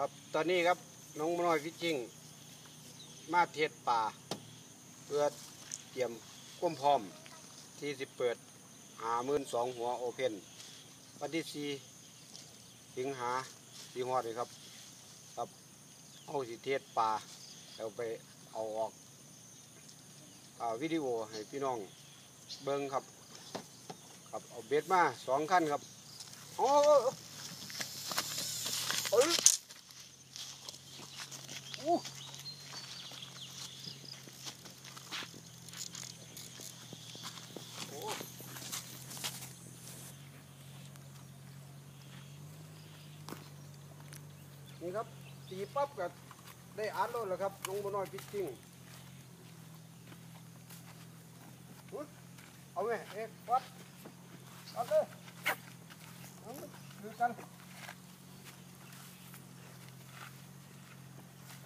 ครับตอนนี้ครับน้องน้อยพิจิงมาเทศป่า เพื่อเตรียมก้มพร้อมที่สิเปิดหามื่นสองหัวโอเพนวันที่สี่สิงหาสีหอดเลยครับ ครับเอาสิเทศป่าเอาไปเอาออกอาวิดีโอให้พี่น้องเบิ้งครับ ครับเอาเบ็ดมาสองขั้นครับโอ้เอ้ยอู้โอ้ นี่ครับตีปั๊บก็ได้อัดแล้วครับลงมาน้อยพิชชิ่งเอาไหมเอ๊ะวัดเอาเลยเอาเลยดูกัน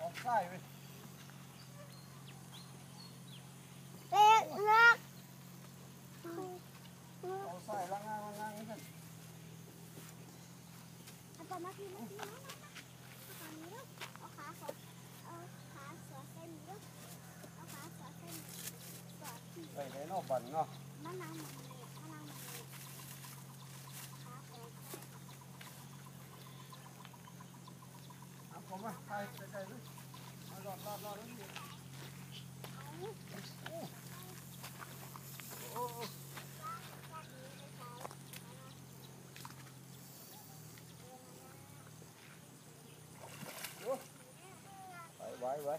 ออกซ้ายไปเป็ดรักออกซ้ายล่างงางล่างงางนี่กันเอาตัวมาทีมาทีมามามาเอาขานี้ลูกเอาขาสอดเอาขาสอดเส้นนี้ลูกเอาขาสอดเส้นสอดที่ไปไหนนอกบันเนาะมะนาวมันเลยมะนาวมันเลยขาสอดเอาผมมาไปไกลๆเลย มารอดรอดรอดแล้วนี่ เอา โอ้โอ้ ลากนี้ไปใช้ ไปไว้ไว้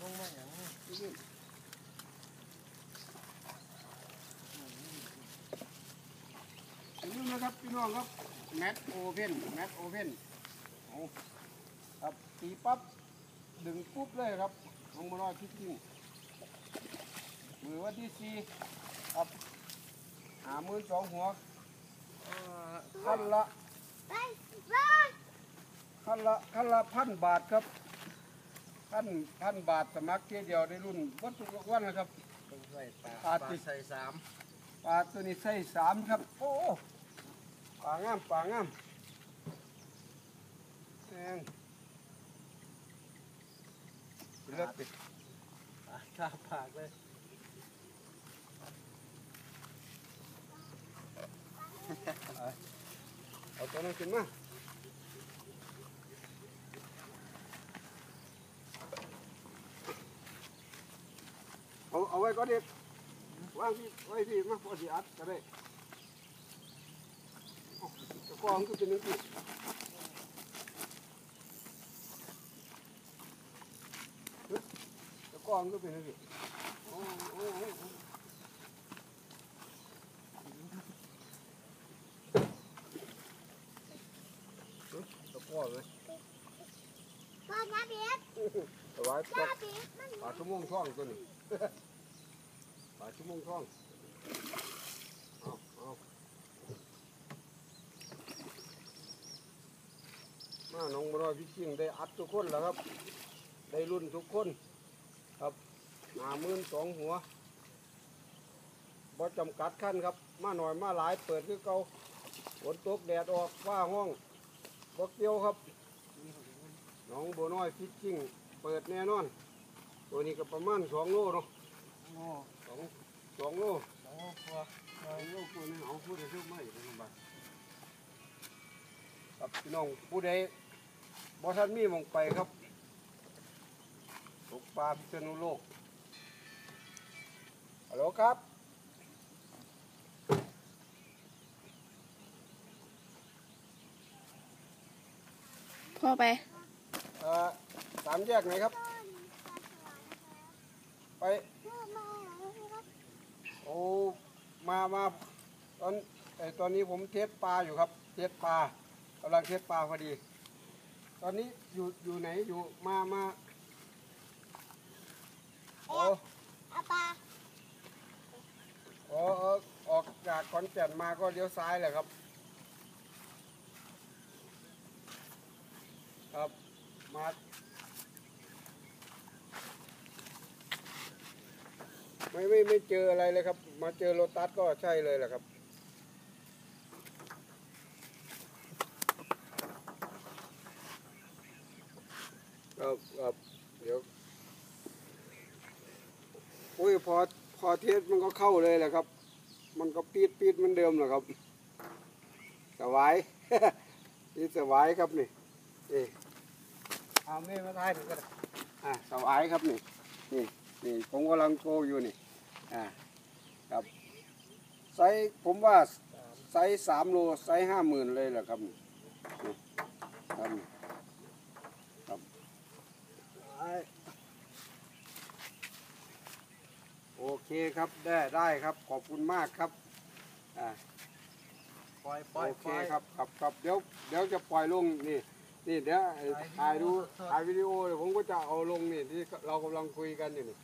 ลงมาอย่างนี้นี่อย่าลืมนะ ครับพี่น้องครับแมทโอเพนแมทโอเพนเอาครับตีปั๊บดึงปุ๊บเลยครับลงมาน้อยพิจิงมือวันที่สี่ครับหามือสองหัวเอ่อขั้นละไปไปขั้นละขั้นละพันบาทครับพันพันบาทสมัครเที่ยวเดียวได้รุ่นวัตถุกวันนะครับต้องใส่ปลาปลาปลาติดใส่สามปลาตัวนี้ใส่สามครับโอ้ ปลางามปลางามแองเลือกติดปลาข้าปากเลยเอาตัวนั้นขึ้นมาเอาเอาไว้ก็เด็กวางพี่ไว้พี่มาพอดีอัดก็ได้เอา ตะกร้องก็เป็นนึงพี่เฮ้ยตะกร้องก็เป็นนึงพี่โอ้โมาน้องบรอยพี่ชิงได้อัดทุกคนแล้วครับ ได้รุ่นทุกคนครับหามื่นสองหัวบ่จำกัดขั้นครับ มาหน่อยมาหลายเปิดคือเก่าฝนตกแดดออกฟ้าห้องบกเดียวครับน้องบัวน้อยฟิชชิ่งเปิดแน่นอน ตัวนี้ก็ประมาณสองโลเนาะโอ้สองสองโลสองตัวสองโลตัวนี้เอาพูดได้ทุกไม่เป็นไงครับพี่น้องผู้ใด บ่ทันมีหมองไปครับตกปลาพิษณุโลกฮัลโหลครับพ่อไปเอ่อสามแยกไหนครับต้นปลาสวายนะคะไปเพื่อมาแล้วครับโอ้ มามาตอนไอตอนนี้ผมเทสปลาอยู่ครับ เทสปลากำลังเทสปลาพอดี ตอนนี้อยู่อยู่ไหนอยู่มามาโอ้เอาปลาโอ้เออออกจากขอนแก่นมาก็เลี้ยวซ้ายเลยครับ ครับมาไม่ไม่ไม่เจออะไรเลยครับ มาเจอโลตัสก็ใช่เลยแหละครับ ครับครับเดี๋ยวอุ้ยพอพอเทสมันก็เข้าเลยแหละครับ มันก็ปีดปีดเหมันเดิมแหละครับสวายนี่สวายครับนี่นี่เอาไม่มาทายถึงกันอ่าสวายครับนี่นี่นี่ผมกำลังโชว์อยู่นี่อ่าครับไซส์ผมว่าไซส์สามโลไซส์ห้าหมื่นเลยแหละครับนี่นี่ครับนี่ครับไอ้โอเคครับได้ได้ครับ ขอบคุณมากครับอ่าปล่อยปล่อยโอเคปล่อยครับครับครับเดี๋ยวเดี๋ยวจะปล่อยลงนี่นี่เดี๋ยวไอ้ถ่ายดูถ่ายวิดีโอเดี๋ยวผมก็จะเอาลงนี่ที่เรากำลังคุยกันอยู่นี่